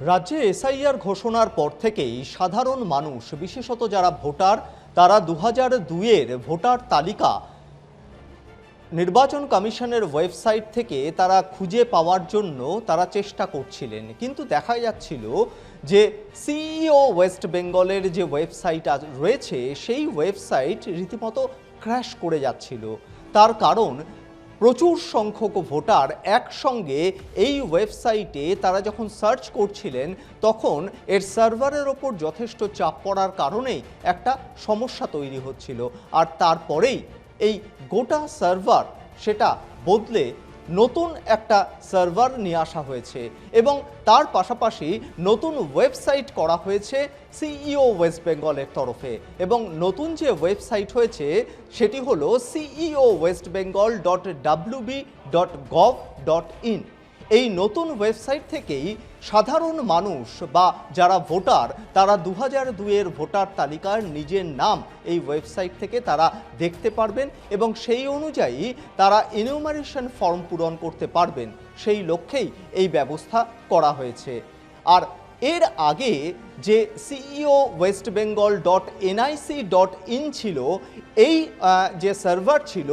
রাজ্যে এসআইআর ঘোষণার পর থেকেই সাধারণ মানুষ, বিশেষত যারা ভোটার, তারা দু হাজার দুইয়ের ভোটার তালিকা নির্বাচন কমিশনের ওয়েবসাইট থেকে তারা খুঁজে পাওয়ার জন্য তারা চেষ্টা করছিলেন। কিন্তু দেখা যাচ্ছিল যে সিইও ওয়েস্ট বেঙ্গলের যে ওয়েবসাইট রয়েছে, সেই ওয়েবসাইট রীতিমতো ক্র্যাশ করে যাচ্ছিল। তার কারণ প্রচুর সংখ্যক ভোটার একসঙ্গে এই ওয়েবসাইটে তারা যখন সার্চ করছিলেন, তখন এর সার্ভারের ওপর যথেষ্ট চাপ পড়ার কারণেই একটা সমস্যা তৈরি হচ্ছিল। আর তারপরেই এই গোটা সার্ভার সেটা বদলে নতুন একটা সার্ভার নিয়ে আসা হয়েছে এবং তার পাশাপাশি নতুন ওয়েবসাইট করা হয়েছে সিইও ওয়েস্ট বেঙ্গলের তরফে এবং নতুন যে ওয়েবসাইট হয়েছে সেটি হল CEO West Bengal dot WB dot gov dot in. এই নতুন ওয়েবসাইট থেকেই সাধারণ মানুষ বা যারা ভোটার, তারা দু হাজার দুইয়ের ভোটার তালিকার নিজের নাম এই ওয়েবসাইট থেকে তারা দেখতে পারবেন এবং সেই অনুযায়ী তারা ইনিউমারেশন ফর্ম পূরণ করতে পারবেন। সেই লক্ষ্যেই এই ব্যবস্থা করা হয়েছে। আর এর আগে যে CEO West Bengal dot NIC dot in ছিল, এই যে সার্ভার ছিল,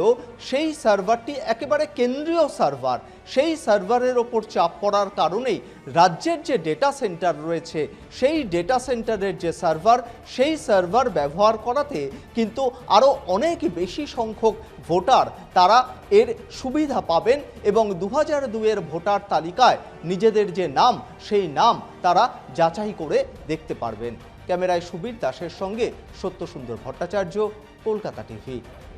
সেই সার্ভারটি একেবারে কেন্দ্রীয় সার্ভার সেই সার্ভারের ওপর চাপ পড়ার কারণেই রাজ্যের যে ডেটা সেন্টার রয়েছে, সেই ডেটা সেন্টারের যে সার্ভার সেই সার্ভার ব্যবহার করাতে কিন্তু আরও অনেক বেশি সংখ্যক ভোটার তারা এর সুবিধা পাবেন এবং দু হাজার দুয়ের ভোটার তালিকায় নিজেদের যে নাম, সেই নাম তারা যাচাই করে দেখতে পারবেন। ক্যামেরায় সুবীর দাসের সঙ্গে সত্যসুন্দর ভট্টাচার্য কলকাতা টিভি।